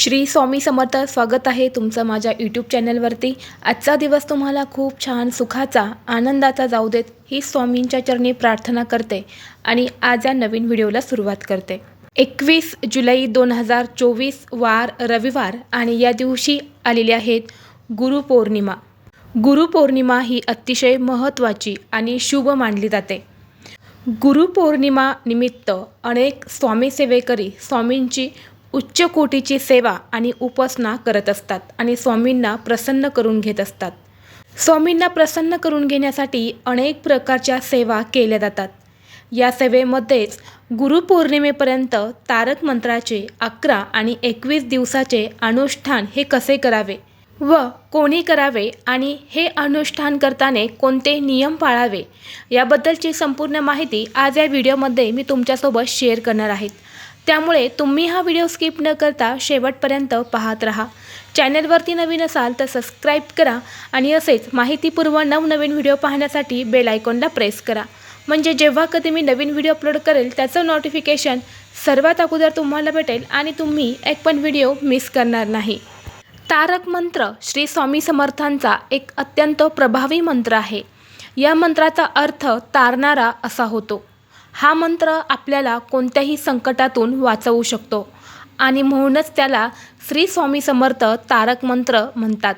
श्री स्वामी समर्थ स्वागत आहे तुमचं माझ्या यूट्यूब चॅनलवरती आजचा दिवस तुम्हाला खूप छान सुखाचा आनंदाचा जाऊ देत ही स्वामींच्या चरणी प्रार्थना करते आणि आज या नवीन व्हिडिओला सुरुवात करते. एकवीस जुलै दोन हजार चोवीस वार रविवार आणि या दिवशी आलेले आहेत गुरुपौर्णिमा गुरुपौर्णिमा ही अतिशय महत्त्वाची आणि शुभ मानली जाते. गुरुपौर्णिमा निमित्त अनेक स्वामी सेवेकरी स्वामींची उच्च कोटीची सेवा आणि उपासना करत असतात आणि स्वामींना प्रसन्न करून घेत असतात. स्वामींना प्रसन्न करून घेण्यासाठी अनेक प्रकारच्या सेवा केल्या जातात. या सेवेमध्येच गुरुपौर्णिमेपर्यंत तारक मंत्राचे अकरा आणि एकवीस दिवसाचे अनुष्ठान हे कसे करावे व कोणी करावे आणि हे अनुष्ठान करताना कोणते नियम पाळावे याबद्दलची संपूर्ण माहिती आज या व्हिडिओमध्ये मी तुमच्यासोबत शेअर करणार आहेत त्यामुळे तुम्ही हा व्हिडिओ स्किप न करता शेवटपर्यंत पाहत राहा. चॅनलवरती नवीन असाल तर सबस्क्राईब करा आणि असेच माहितीपूर्व नवनवीन व्हिडिओ पाहण्यासाठी बेल आयकॉनला प्रेस करा. म्हणजे जेव्हा कधी मी नवीन व्हिडिओ अपलोड करेल त्याचं नोटिफिकेशन सर्वात अगोदर तुम्हाला भेटेल आणि तुम्ही एक पण व्हिडिओ मिस करणार नाही. तारक मंत्र श्री स्वामी समर्थांचा एक अत्यंत प्रभावी मंत्र आहे. या मंत्राचा अर्थ तारणारा असा होतो. हा मंत्र आपल्याला कोणत्याही संकटातून वाचवू शकतो. आणि म्हणूनच त्याला श्री स्वामी समर्थ तारक मंत्र म्हणतात.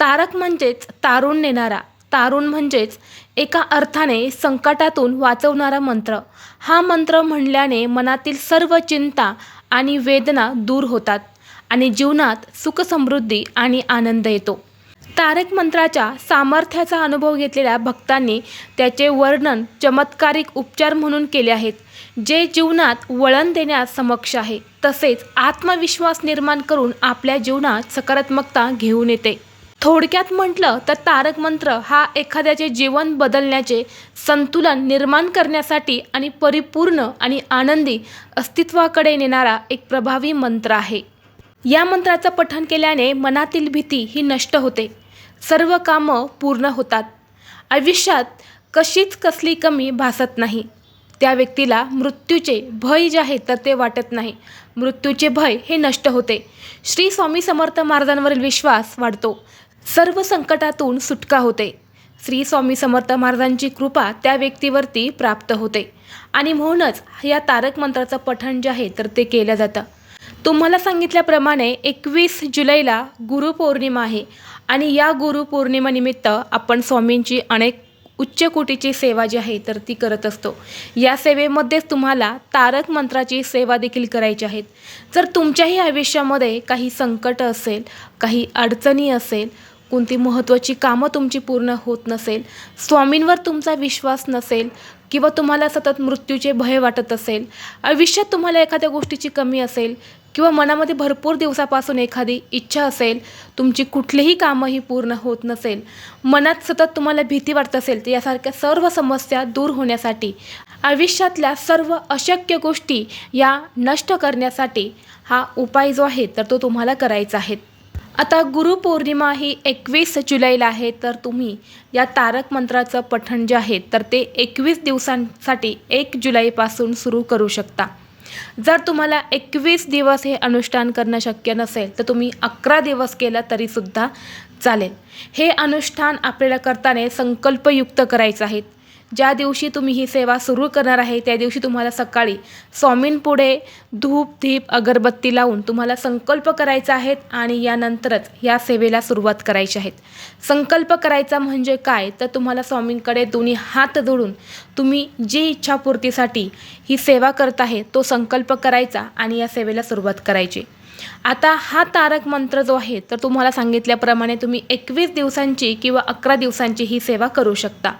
तारक म्हणजेच तारून नेणारा. तारुण म्हणजेच एका अर्थाने संकटातून वाचवणारा मंत्र. हा मंत्र म्हणल्याने मनातील सर्व चिंता आणि वेदना दूर होतात आणि जीवनात सुखसमृद्धी आणि आनंद येतो. तारक मंत्राच्या सामर्थ्याचा अनुभव घेतलेल्या भक्तांनी त्याचे वर्णन चमत्कारिक उपचार म्हणून केले आहेत. जे जीवनात वळण देण्यास समक्ष आहे तसेच आत्मविश्वास निर्माण करून आपल्या जीवनात सकारात्मकता घेऊन येते. थोडक्यात म्हटलं तर तारक मंत्र हा एखाद्याचे जीवन बदलण्याचे संतुलन निर्माण करण्यासाठी आणि परिपूर्ण आणि आनंदी अस्तित्वाकडे नेणारा एक प्रभावी मंत्र आहे. या मंत्राचं पठण केल्याने मनातील भीती ही नष्ट होते. सर्व कामं पूर्ण होतात. आयुष्यात कशीच कसली कमी भासत नाही. त्या व्यक्तीला मृत्यूचे भय जे आहे तर ते वाटत नाही. मृत्यूचे भय हे नष्ट होते. श्री स्वामी समर्थ महाराजांवरील विश्वास वाढतो. सर्व संकटातून सुटका होते. श्री स्वामी समर्थ महाराजांची कृपा त्या व्यक्तीवरती प्राप्त होते. आणि म्हणूनच या तारक मंत्राचं पठण जे आहे तर ते केलं जातं. तुम्हाला सांगितल्याप्रमाणे एकवीस जुलैला गुरुपौर्णिमा आहे. आणि या गुरुपौर्णिमेनिमित्त आपण स्वामींची अनेक उच्च कोटीची सेवा जी आहे तर ती करत असतो. या सेवेमध्येच तुम्हाला तारक मंत्राची सेवा देखील करायची आहेत जर तुमच्याही आयुष्यामध्ये काही संकट असेल काही अडचणी असेल कोणती महत्त्वाची कामं तुमची पूर्ण होत नसेल स्वामींवर तुमचा विश्वास नसेल किंवा तुम्हाला सतत मृत्यूचे भय वाटत असेल आयुष्यात तुम्हाला एखाद्या गोष्टीची कमी असेल किंवा मनामध्ये भरपूर दिवसापासून एखादी इच्छा असेल तुमची कुठलीही कामंही पूर्ण होत नसेल मनात सतत तुम्हाला भीती वाटत असेल तर यासारख्या सर्व समस्या दूर होण्यासाठी आयुष्यातल्या सर्व अशक्य गोष्टी या नष्ट करण्यासाठी हा उपाय जो आहे तर तो तुम्हाला करायचा आहे. आता गुरुपौर्णिमा ही एकवीस जुलैला आहे तर तुम्ही या तारक मंत्राचं पठण जे आहे तर ते एकवीस दिवसांसाठी एक जुलैपासून सुरू करू शकता. जर तुम्हाला एकवीस दिवस हे अनुष्ठान करणं शक्य नसेल तर तुम्ही अकरा दिवस केलं तरीसुद्धा चालेल. हे अनुष्ठान आपल्याला करताना संकल्पयुक्त करायचं आहेत ज्या दिवशी तुम्ही ही सेवा सुरू करणार आहे त्या दिवशी तुम्हाला सकाळी स्वामींपुढे धूप धीप अगरबत्ती लावून तुम्हाला संकल्प करायचा आहेत आणि यानंतरच या सेवेला सुरुवात करायची आहेत. संकल्प करायचा म्हणजे काय? तर तुम्हाला स्वामींकडे दोन्ही हात जोडून तुम्ही जी इच्छापूर्तीसाठी ही सेवा करत आहे तो संकल्प करायचा आणि या सेवेला सुरुवात करायची. आता हा तारक मंत्र जो आहे तर तुम्हाला सांगितल्याप्रमाणे तुम्ही एकवीस दिवसांची किंवा अकरा दिवसांची ही सेवा करू शकता.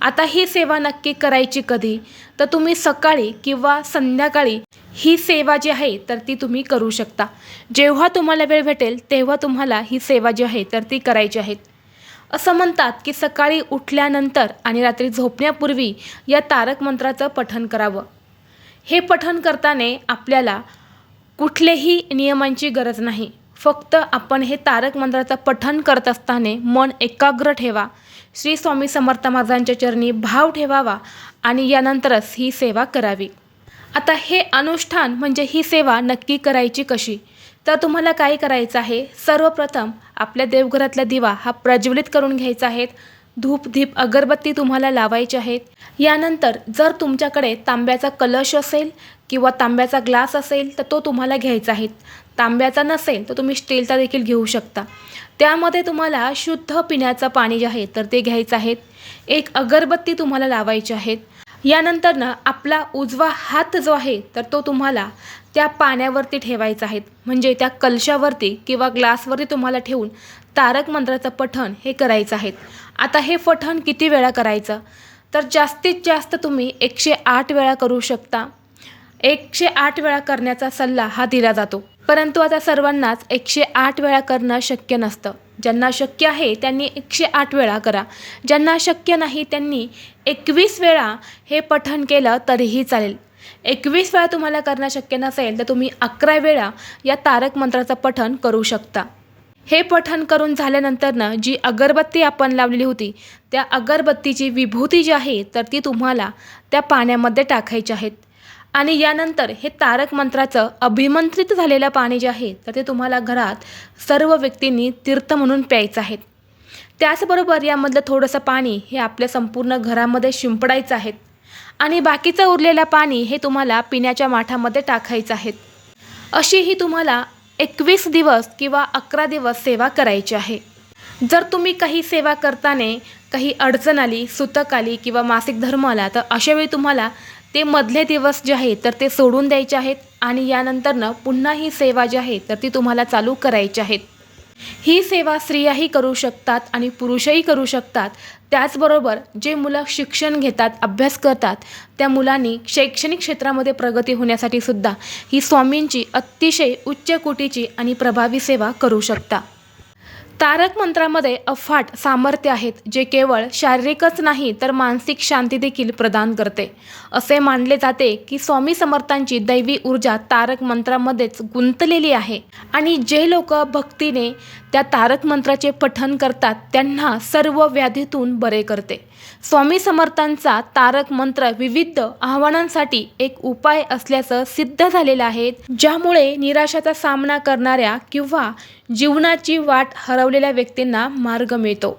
आता ही सेवा नक्की करायची कधी? तर तुम्ही सकाळी किंवा संध्याकाळी ही सेवा जी आहे तर ती तुम्ही करू शकता. जेव्हा तुम्हाला वेळ भेटेल तेव्हा तुम्हाला ही सेवा जी आहे तर ती करायची आहेत असं म्हणतात की सकाळी उठल्यानंतर आणि रात्री झोपण्यापूर्वी या तारक मंत्राचं पठण करावं. हे पठण करताना आपल्याला कुठलेही नियमांची गरज नाही. फक्त आपण हे तारक मंत्राचं पठण करत असताना मन एकाग्र ठेवा. श्री स्वामी समर्थ महाराजांच्या चरणी भाव ठेवावा आणि यानंतरच ही सेवा करावी. आता हे अनुष्ठान म्हणजे ही सेवा नक्की करायची कशी? तर तुम्हाला काय करायचं आहे? सर्वप्रथम आपल्या देवघरातला दिवा हा प्रज्वलित करून घ्यायचा आहे. धूप दीप अगरबत्ती तुम्हाला लावायची आहेत. यानंतर जर तुमच्याकडे तांब्याचा कलश असेल किंवा तांब्याचा ग्लास असेल तर तो तुम्हाला घ्यायचा आहे. तांब्याचा नसेल तर तुम्ही स्टीलचा देखील घेऊ शकता. त्यामध्ये तुम्हाला शुद्ध पिण्याचं पाणी जे आहे तर ते घ्यायचं आहे. एक अगरबत्ती तुम्हाला लावायची आहेत यानंतर ना आपला उजवा हात जो आहे तर तो तुम्हाला त्या पाण्यावरती ठेवायचा आहे. म्हणजे त्या कलशावरती किंवा ग्लासवरती तुम्हाला ठेवून तारक मंत्राचं पठण हे करायचं आहे. आता हे पठण किती वेळा करायचं? तर जास्तीत जास्त तुम्ही एकशे आठ वेळा करू शकता. एकशे आठ वेळा करण्याचा सल्ला हा दिला जातो. परंतु आता सर्वांनाच एकशे आठ वेळा करणं शक्य नसतं. ज्यांना शक्य आहे त्यांनी एकशे आठ वेळा करा. ज्यांना शक्य नाही त्यांनी एकवीस वेळा हे पठण केलं तरीही चालेल. एकवीस वेळा तुम्हाला करणं शक्य नसेल तर तुम्ही अकरा वेळा या तारक मंत्राचं पठण करू शकता. हे पठण करून झाल्यानंतरनं जी अगरबत्ती आपण लावलेली होती त्या अगरबत्तीची विभूती जी आहे तर ती तुम्हाला त्या पाण्यामध्ये टाकायची आहेत. आणि यानंतर हे तारक मंत्राचं अभिमंत्रित झालेलं पाणी जे आहे तर ते तुम्हाला घरात सर्व व्यक्तींनी तीर्थ म्हणून प्यायचं आहे. त्याचबरोबर यामधलं थोडंसं पाणी हे आपल्या संपूर्ण घरामध्ये शिंपडायचं आहे. आणि बाकीचं उरलेलं पाणी हे तुम्हाला पिण्याच्या माठामध्ये टाकायचं आहे. अशी ही तुम्हाला एकवीस दिवस किंवा अकरा दिवस सेवा करायची आहे. जर तुम्ही काही सेवा करताना काही अडचण आली सुतक आली किंवा मासिक धर्म आला तर अशावेळी तुम्हाला ते मधले दिवस जे आहेत तर ते सोडून द्यायचे आहेत आणि यानंतरनं पुन्हा ही सेवा जी आहे तर ती तुम्हाला चालू करायची आहेत. ही सेवा स्त्रियाही करू शकतात आणि पुरुषही करू शकतात. त्याचबरोबर जे मुलं शिक्षण घेतात अभ्यास करतात त्या मुलांनी शैक्षणिक क्षेत्रामध्ये प्रगती होण्यासाठी सुद्धा ही स्वामींची अतिशय उच्च कोटीची आणि प्रभावी सेवा करू शकता. तारक मंत्रामध्ये अफाट सामर्थ्य आहेत जे केवळ शारीरिकच नाही तर मानसिक शांती देखील प्रदान करते. असे मानले जाते की स्वामी समर्थांची दैवी ऊर्जा तारक मंत्रामध्येच गुंतलेली आहे आणि जे लोक भक्तीने त्या तारक मंत्राचे पठन करतात त्यांना सर्व व्याधीतून बरे करते. स्वामी समर्थांचा तारक मंत्र विविध आव्हानांसाठी एक उपाय असल्याचं सिद्ध झालेलं आहे ज्यामुळे निराशाचा सामना करणाऱ्या किंवा जीवनाची वाट हरव हरवलेल्या व्यक्तींना मार्ग मिळतो.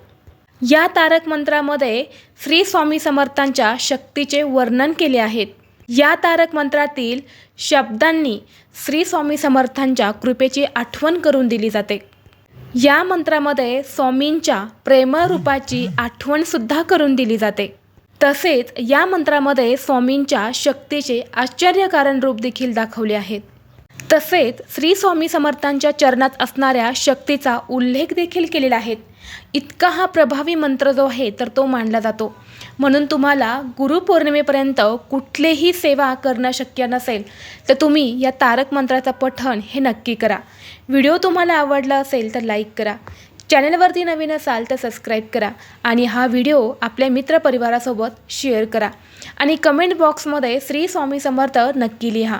या तारक मंत्रामध्ये श्री स्वामी समर्थांच्या शक्तीचे वर्णन केले आहेत. या तारक मंत्रातील शब्दांनी श्री स्वामी समर्थांच्या कृपेची आठवण करून दिली जाते. या मंत्रामध्ये स्वामींच्या प्रेमरूपाची आठवणसुद्धा करून दिली जाते. तसेच या मंत्रामध्ये स्वामींच्या शक्तीचे आश्चर्यकारण रूप देखील दाखवले आहेत. तसेच श्री स्वामी समर्थांच्या चरणात असणाऱ्या शक्तीचा उल्लेख देखील केलेला आहे. इतका हा प्रभावी मंत्र जो आहे तर तो मानला जातो. म्हणून तुम्हाला गुरुपौर्णिमेपर्यंत कुठलेही सेवा करणं शक्य नसेल तर तुम्ही या तारक मंत्राचं पठण हे नक्की करा. व्हिडिओ तुम्हाला आवडला असेल तर लाईक करा. चॅनलवरती नवीन असाल तर सबस्क्राईब करा. आणि हा व्हिडिओ आपल्या मित्रपरिवारासोबत शेअर करा. आणि कमेंट बॉक्समध्ये श्री स्वामी समर्थ नक्की लिहा.